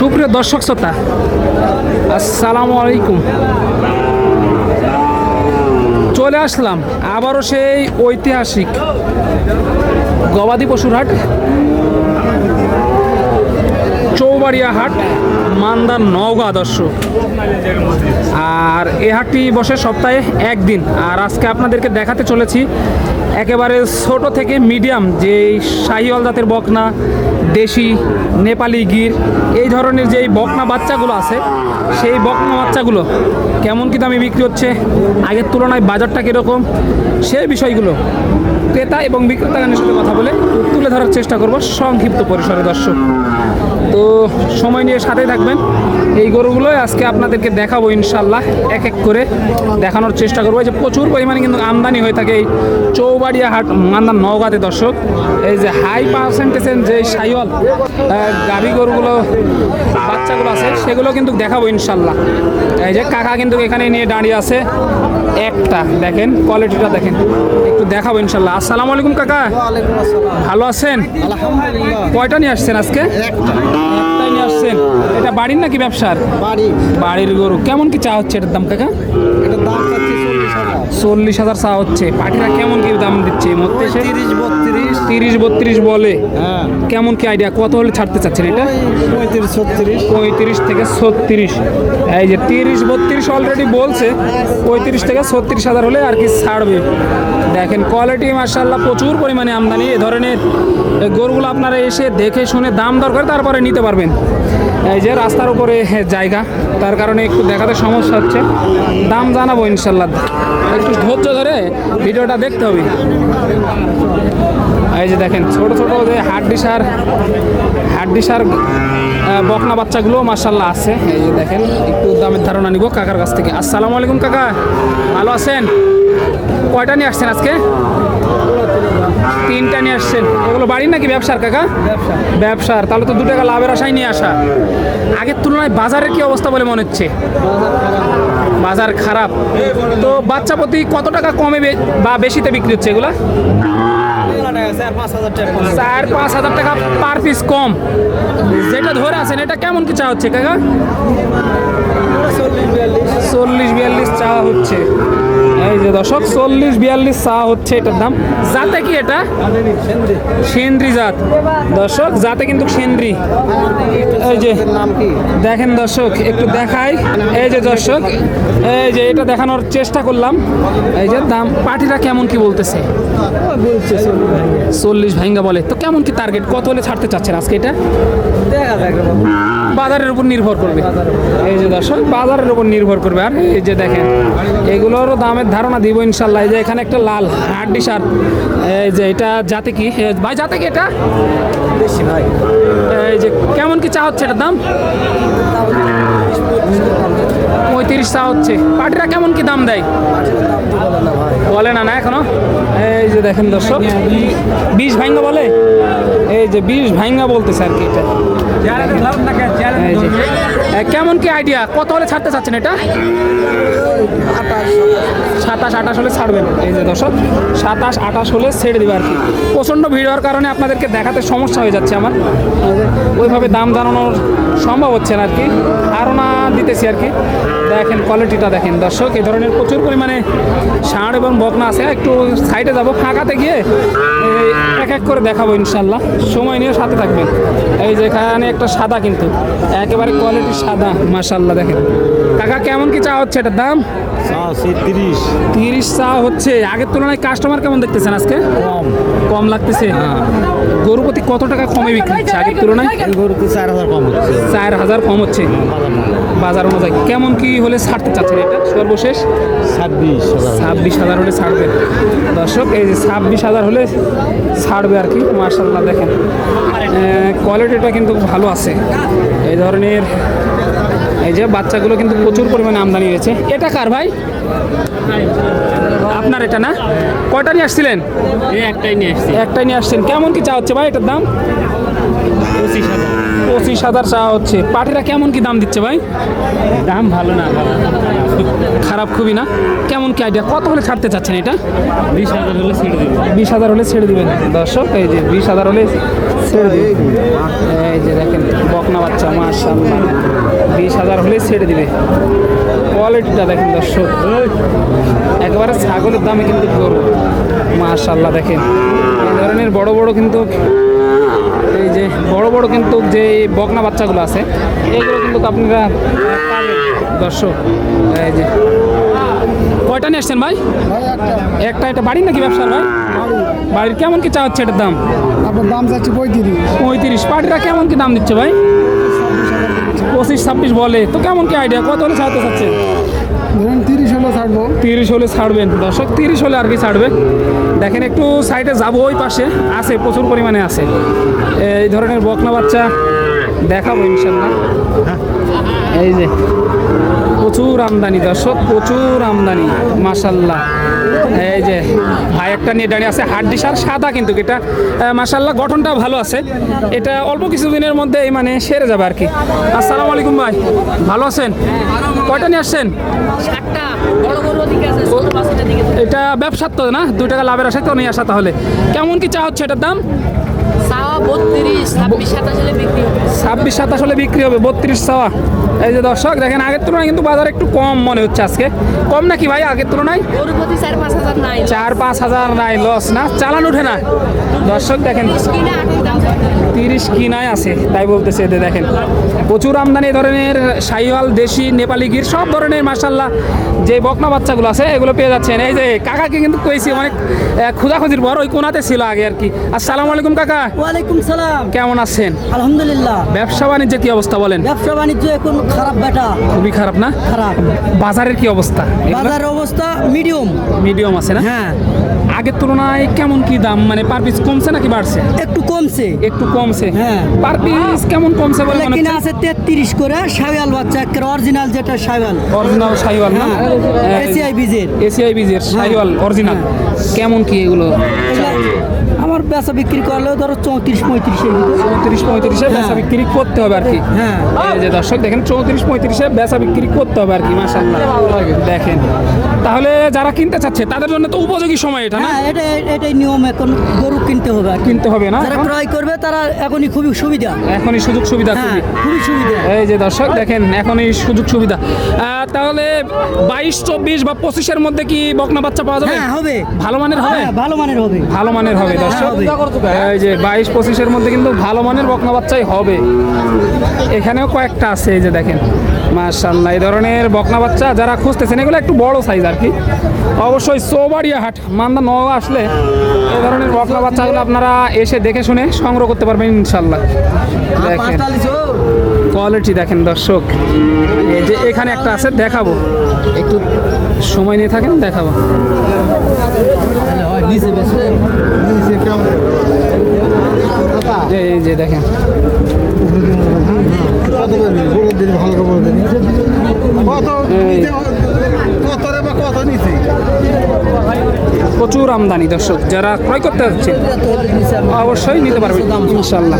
সুপ্রিয় দর্শক শ্রোতা, আসসালামু আলাইকুম। চলে আসলাম আবারও সেই ঐতিহাসিক গবাদি পশুর হাট, চৌবাড়িয়া হাট মান্দা নওগাঁ দর্শক আর এই হাটটি বসে সপ্তাহে একদিন। আর আজকে আপনাদেরকে দেখাতে চলেছি একেবারে ছোট থেকে মিডিয়াম, যে শাহিওয়াল জাতের বকনা, দেশি, নেপালি গির, এই ধরনের যেই বকনা বাচ্চাগুলো আছে, সেই বকনা বাচ্চাগুলো কেমন কি দামে বিক্রি হচ্ছে? আগের তুলনায় বাজারটা কীরকম? সেই বিষয়গুলো ক্রেতা এবং বিক্রেতাগণের সাথে কথা বলে তুলে ধরার চেষ্টা করব সংক্ষিপ্ত পরিসরে, দর্শক। তো সময় নিয়ে সাথে থাকবেন। এই গরুগুলোই আজকে আপনাদেরকে দেখাবো ইনশাল্লাহ এক এক করে দেখানোর চেষ্টা করব। এই যে প্রচুর পরিমাণে কিন্তু আমদানি হয়ে থাকে এই চৌবাড়িয়া হাট মান্দার নওগাঁতে, দর্শক। এই যে হাই পার্সেন্টেজের যে সাইওয়াল গাভী গরুগুলো বাচ্চাগুলো আছে সেগুলো কিন্তু দেখাবো ইনশাল্লাহ। এই যে কাকা কিন্তু এখানে নিয়ে দাঁড়িয়ে আছে একটা দেখেন কোয়ালিটিটা দেখেন একটু দেখাবো ইনশাল্লাহ। আসসালামু আলাইকুম কাকা। ভালো আছেন? কয়টা নিয়ে আসছেন আজকে? একটাই নিয়ে আসছেন। এটা বাড়ির নাকি ব্যবসার? বাড়ি বাড়ির গরু। কেমন কি চা হচ্ছে এটার দাম কাকা? এটা দাম চল্লিশ হাজার চা হচ্ছে। পাখিরা কেমন কি দাম দিচ্ছে মধ্যে তিরিশ বত্রিশ। তিরিশ বত্রিশ বলে। হ্যাঁ। কেমন কি আইডিয়া কত হলে ছাড়তে চাচ্ছেন এটা? পঁয়ত্রিশ ছত্রিশ। পঁয়ত্রিশ থেকে ছত্রিশ। এই যে তিরিশ বত্রিশ অলরেডি বলছে। পঁয়ত্রিশ থেকে ছত্রিশ হাজার হলে আর কি ছাড়বে। দেখেন কোয়ালিটি মার্শাল্লাহ প্রচুর পরিমাণে আমদানি। এ ধরনের গরুগুলো আপনারা এসে দেখে শুনে দাম দর করে তারপরে নিতে পারবেন। এই যে রাস্তার উপরে জায়গা, তার কারণে একটু দেখাতে সমস্যা হচ্ছে। দাম জানাব ইনশাল্লাহ। একটু ধৈর্য ধরে ভিডিওটা দেখতে হবে। এই যে দেখেন, ছোট ছোট যে হাড্ডি সার হাড্ডি সার বকনা বাচ্চাগুলো মার্শাল্লাহ আছে। এই যে দেখেন, একটু দামের ধারণা নিব কাকার কাছ থেকে। আসসালামু আলাইকুম কাকা, ভালো আছেন? কয়টা নিয়ে আসছেন আজকে? তিনটা নিয়ে আসছেন। এগুলো বাড়ির নাকি ব্যবসার কাকা? ব্যবসার। তাহলে তো দু টাকা লাভের আশায় নিয়ে আসা। আগের তুলনায় বাজারের কি অবস্থা বলে মনে হচ্ছে? বাজার খারাপ। তো বাচ্চা প্রতি কত টাকা কমে বে- বা বেশিতে বিক্রি হচ্ছে এগুলা? চার পাঁচ হাজার টাকা পার পিস কম। যেটা ধরে আছেন এটা কেমন কি চা হচ্ছে কাকা? চল্লিশ বিয়াল্লিশ। চা হচ্ছে। এই যে দর্শক, চল্লিশ, বিয়াল্লিশ চা হচ্ছে এটার দাম। যাতে কি এটা? সেন্দ্রি জাত। দর্শক যাতে কিন্তু সেন্দ্রি। এই যে, দেখেন দর্শক, একটু দেখাই। এই যে দর্শক, এই যে এটা দেখানোর চেষ্টা করলাম। এই যে দাম, পার্টিটা কেমন কি বলতেছে? চল্লিশ ভাইঙ্গা বলে। তো কেমন কি টার্গেট কত হলে ছাড়তে চাচ্ছেন আজকে এটা? বাজারের উপর নির্ভর করবে। এই যে দর্শক, বাজারের উপর নির্ভর করবে। আর এই যে দেখেন, এগুলোরও দামের ধারণা দিব ইনশাল্লাহ। এই যে এখানে একটা লাল হাড্ডি সার এই যে এটা যাতে কি? ভাই যাতে কি এটা? বেশি ভাই। এই যে কেমন কি চা হচ্ছে এটার দাম? পঁয়ত্রিশ চা হচ্ছে। পাটিরা কেমন কি দাম দেয়? বলে না না এখনও? এই যে দেখেন দর্শক বিষ ভাঙ্গা বলে? এই যে বিষ ভাঙ্গা বলতেছে আর কি এটা। এই যে। কেমন কি আইডিয়া কত হলে ছাড়তে চাচ্ছেন এটা? সাতাশ, আঠাশ হলে ছাড়বেন। এই যে দর্শক, সাতাশ, আঠাশ হলে ছেড়ে দেবে আর কি। প্রচণ্ড ভিড় হওয়ার কারণে আপনাদেরকে দেখাতে সমস্যা হয়ে যাচ্ছে আমার। ওইভাবে দাম জানানোর সম্ভব হচ্ছে না আর কি। ধারণা দিতেছি আর কি। দেখেন কোয়ালিটিটা দেখেন। দর্শক, এই ধরনের প্রচুর পরিমাণে ষাঁড় এবং বকনা আছে। একটু সাইডে যাব, ফাঁকাতে গিয়ে এক এক করে দেখাবো ইনশাল্লাহ। সময় নিয়ে সাথে থাকবেন। এই যে এখানে একটা সাদা কিন্তু। একেবারে কোয়ালিটি সাদা মাশাল্লাহ দেখেন। কাকা কেমন কি চা হচ্ছে এটার দাম? তিরিশ। তিরিশ চা হচ্ছে। আগের তুলনায় কাস্টমার কেমন দেখতেছেন আজকে? কম। কম লাগতেছে? গরু প্রতি কত টাকা কমে বিক্রি হচ্ছে আগের তুলনায়? গরুতে চার হাজার কম হচ্ছে। চার হাজার কম হচ্ছে। বাজার অনুযায়ী কেমন কি হলে ছাড়তে চাচ্ছেন এটা? সর্বশেষ? ছাব্বিশ ছাব্বিশ হাজার হলে ছাড়বে। দর্শক এই যে ছাব্বিশ হাজার হলে ছাড়বে আর কি মার্শাল্লাহ দেখেন। কোয়ালিটিটা কিন্তু ভালো আছে। এই ধরনের এই যে বাচ্চাগুলো কিন্তু প্রচুর পরিমাণে আমদানি হয়েছে এটা কার ভাই? আপনার এটা না? কয়টা নিয়ে আসছিলেন? এই একটাই নিয়ে আসছি। একটাই নিয়ে আসছেন। কেমন কি চা হচ্ছে ভাই এটার দাম? পঁচিশ হাজার। পঁচিশ হাজার চাওয়া হচ্ছে। পাটিরা কেমন কি দাম দিচ্ছে ভাই? দাম ভালো না খারাপ খুবই না? কেমন কি আইডিয়া কত হলে ছাড়তে চাচ্ছেন এটা? বিশ হাজার হলে ছেড়ে দিবি। বিশ হাজার হলে ছেড়ে দিবেন। দর্শক এই যে বিশ হাজার হলে ছেড়ে দিবেন। এই যে দেখেন বকনা বাচ্চা মাশাল্লাহ বিশ হাজার হলে ছেড়ে দিবে। কোয়ালিটিটা দেখেন দর্শক। একবারে ছাগলের দামে কিন্তু গরু। মাশাল্লাহ দেখেন। এই ধরনের বড় বড় কিন্তু যে বড় বড় কিন্তু যে বকনা বাচ্চাগুলো আছে এগুলো কিন্তু আপনারা দর্শক এই যে। কয়টা নিয়ে আসছেন ভাই? একটা এটা বাড়ি নাকি ব্যবসার ভাই? বাড়ির কেমন কি চা হচ্ছে এটার দাম? আপনার দাম যাচ্ছে পঁয়ত্রিশ। পঁয়ত্রিশ। পাটিরা কেমন কি দাম দিচ্ছে ভাই? পঁচিশ ছাব্বিশ বলে। তো কেমন কি আইডিয়া কত হলে ছাড়তে চাচ্ছে ধরেন তিরিশ হলে ছাড়বো। তিরিশ হলে ছাড়বেন। দর্শক তিরিশ হলে আর কি ছাড়বে। দেখেন একটু সাইডে যাব ওই পাশে আছে প্রচুর পরিমাণে আছে। এই ধরনের বকনা বাচ্চা দেখাবো ইনশাল্লাহ। এই যে প্রচুর আমদানি দর্শক প্রচুর আমদানি মাসাল্লাহ এই যে ভাই একটা নিয়ে দাঁড়িয়ে আছে হাড্ডি সার সাদা কিন্তু এটা। মাসাল্লাহ গঠনটা ভালো আছে। এটা অল্প কিছুদিনের মধ্যে এই মানে সেরে যাবে আর কি। আসসালামু আলাইকুম ভাই ভালো আছেন? কয়টা নিয়ে আসছেন? এটা ব্যবসার তো না দুই টাকা লাভের আশায় তো নিয়ে আসা তাহলে। কেমন কি চা হচ্ছে এটার দাম? ছাব্বিশ সাতাশ হলে বিক্রি হবে। বত্রিশ চাওয়া। এই যে দর্শক দেখেন আগের তুলনায় কিন্তু বাজার একটু কম মনে হচ্ছে আজকে। কম নাকি ভাই আগের তুলনায়? চার পাঁচ হাজার নাই। লস না? চালান উঠে না। দর্শক দেখেন। তিরিশ কিনায় আছে তাই বলতেছে এতে দেখেন। প্রচুর আমদানি ধরনের শাহিওয়াল দেশি নেপালি গির সব ধরনের মার্শাল্লাহ যে বকনা বাচ্চাগুলো আছে এগুলো পেয়ে যাচ্ছেন। এই যে কাকাকে কিন্তু কইছি অনেক খোঁজাখুঁজির পর ওই কোনাতে ছিল আগে আর কি। আসসালামু আলাইকুম কাকা। ওয়ালাইকুম সালাম। কেমন আছেন? আলহামদুলিল্লাহ। ব্যবসা বাণিজ্যের কি অবস্থা বলেন? ব্যবসা বাণিজ্য এখন খারাপ বেটা। খুবই খারাপ না? খারাপ। বাজারের কি অবস্থা? বাজার অবস্থা মিডিয়াম মিডিয়াম আছে না? হ্যাঁ। আগের তুলনায় কেমন কি দাম? মানে পার পিস কমছে নাকি বাড়ছে? একটু কমছে। একটু কমছে। হ্যাঁ। পার পিস কেমন কমছে বলে মনে কিনা আছে তেত্রিশ করে শাইওয়াল বাচ্চা একের অরিজিনাল যেটা শাইওয়াল অরিজিনাল শাইওয়াল না? এসিআই বীজের এসিআই বিজের শাইওয়াল অরিজিনাল কেমন কি এগুলো আমার বেচা বিক্রি করলেও ধরো চৌত্রিশ পঁয়ত্রিশ চৌত্রিশ পঁয়ত্রিশে বেচা বিক্রি করতে হবে আর কি। হ্যাঁ। এই যে দর্শক দেখেন চৌত্রিশ পঁয়ত্রিশে বেচা বিক্রি করতে হবে আর কি মাসাল্লাহ দেখেন। তাহলে যারা কিনতে চাচ্ছে তাদের জন্য তো উপযোগী সময় এটা না? হ্যাঁ এটা এটাই নিয়ম এখন গরু কিনতে হবে কিনতে হবে না যারা ক্রয় করবে তারা এখনই খুবই সুবিধা। এখনই সুযোগ সুবিধা হ্যাঁ খুবই। খুবই সুবিধা। এই যে দর্শক দেখেন এখনই সুযোগ সুবিধা। আহ, তাহলে বাইশ চব্বিশ বা পঁচিশের মধ্যে কি বকনা বাচ্চা পাওয়া যাবে? হ্যাঁ হবে। ভালো মানের হবে? হ্যাঁ ভালো মানের হবে। ভালো মানের হবে দর্শক। হবে। এই যে বাইশ পঁচিশের মধ্যে কিন্তু ভালো মানের বকনা বাচ্চাই হবে। এখানেও কয়েকটা আছে, এই যে দেখেন। মার্শাল্লাহ এই ধরনের বকনা বাচ্চা যারা খুঁজতেছেন, এগুলো একটু বড় সাইজ আর কি। অবশ্যই চৌবাড়িয়া হাট, মান্দা নওয়া আসলে এই ধরনের বকনা বাচ্চাগুলো আপনারা এসে দেখে শুনে সংগ্রহ করতে পারবেন ইনশাল্লাহ দেখেন। কোয়ালিটি দেখেন দর্শক। এই যে এখানে একটা আছে দেখাবো। একটু সময় নিয়ে থাকেন দেখাবো। এই যে দেখেন। এই। প্রচুর আমদানি দর্শক যারা ক্রয় করতে যাচ্ছে অবশ্যই নিতে পারবেন ইনশাল্লাহ